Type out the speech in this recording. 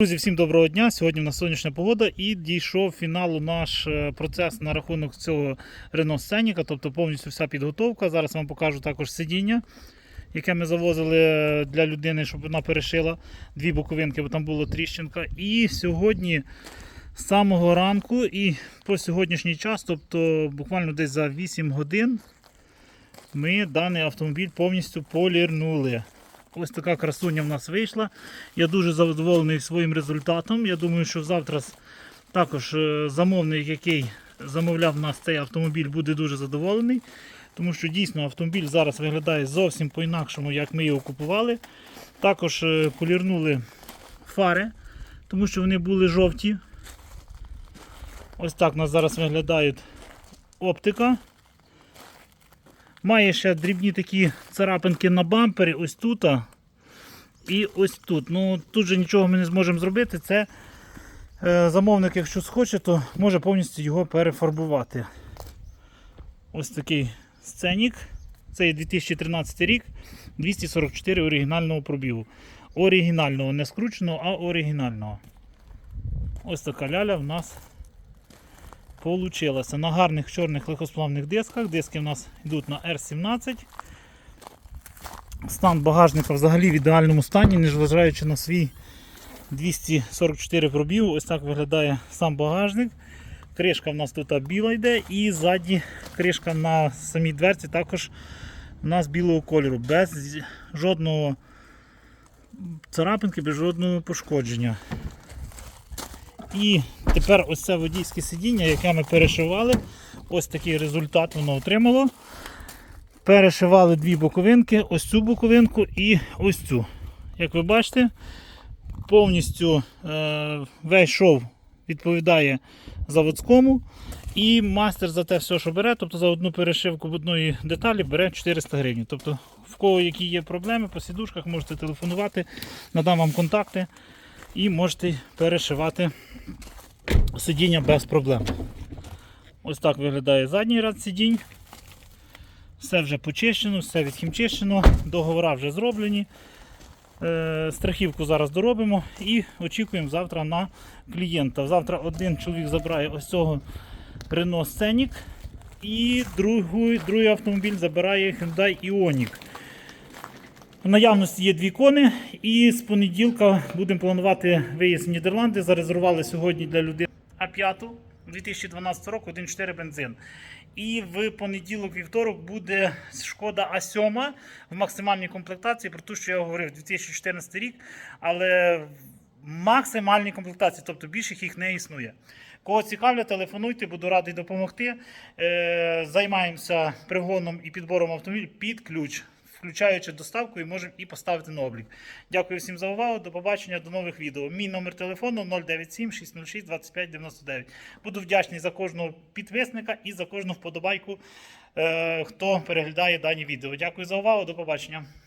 Друзі, всім доброго дня. Сьогодні у нас сонячна погода і дійшов фіналу наш е, процес на рахунок цього Renault Сценіка, тобто повністю вся підготовка. Зараз вам покажу також сидіння, яке ми завозили для людини, щоб вона перешила дві боковинки, бо там була тріщинка. І сьогодні з самого ранку і по сьогоднішній час, тобто буквально десь за 8 годин, ми даний автомобіль повністю полірнули. Ось така красуня в нас вийшла. Я дуже задоволений своїм результатом. Я думаю, що завтра також е, замовник, який замовляв нас цей автомобіль, буде дуже задоволений. Тому що дійсно автомобіль зараз виглядає зовсім по-інакшому, як ми його купували. Також е, полірнули фари, тому що вони були жовті. Ось так у нас зараз виглядає оптика. Має ще дрібні такі царапинки на бампері, ось тут. І ось тут. Ну тут же нічого ми не зможемо зробити. Це е, замовник, якщо схоче, то може повністю його перефарбувати. Ось такий сценік. Це є 2013 рік, 244 оригінального пробігу. Оригінального, не скрученого, а оригінального. Ось така ляля в нас получилася. На гарних чорних легкосплавних дисках. Диски в нас йдуть на R17. Стан багажника взагалі в ідеальному стані, незважаючи на свій 244 пробігу. Ось так виглядає сам багажник. Кришка в нас тут біла йде, і ззаді кришка на самій дверці також у нас білого кольору, без жодного царапинки, без жодного пошкодження. І тепер ось це водійське сидіння, яке ми перешивали. Ось такий результат воно отримало. Перешивали дві боковинки, ось цю боковинку і ось цю. Як ви бачите, повністю е, весь шов відповідає заводському. І мастер за те все, що бере, тобто за одну перешивку в одної деталі бере 400 гривень. Тобто, в кого які є проблеми по сідушках, можете телефонувати, надам вам контакти і можете перешивати сидіння без проблем. Ось так виглядає задній ряд сидінь. Все вже почищено, все відхімчищено, договори вже зроблені. Е, Страхівку зараз доробимо і очікуємо завтра на клієнта. Завтра один чоловік забирає ось цього Renault Scenic і другий, другий автомобіль забирає Hyundai Ioniq. Наявності є дві кони, і з понеділка будемо планувати виїзд в Нідерланди. Зарезервували сьогодні для людини А5 2012 року 1.4 бензин. І в понеділок вівторок буде шкода А7 в максимальній комплектації, про те, що я говорив 2014 рік, але максимальній комплектації, тобто більших їх не існує. Кого цікавлять, телефонуйте, буду радий допомогти. Е, займаємося пригоном і підбором автомобілів під ключ включаючи доставку і можемо і поставити на облік. Дякую всім за увагу. До побачення, до нових відео. Мій номер телефону 097 606 25 99. Буду вдячний за кожного підписника і за кожну вподобайку, е, хто переглядає дані відео. Дякую за увагу. До побачення.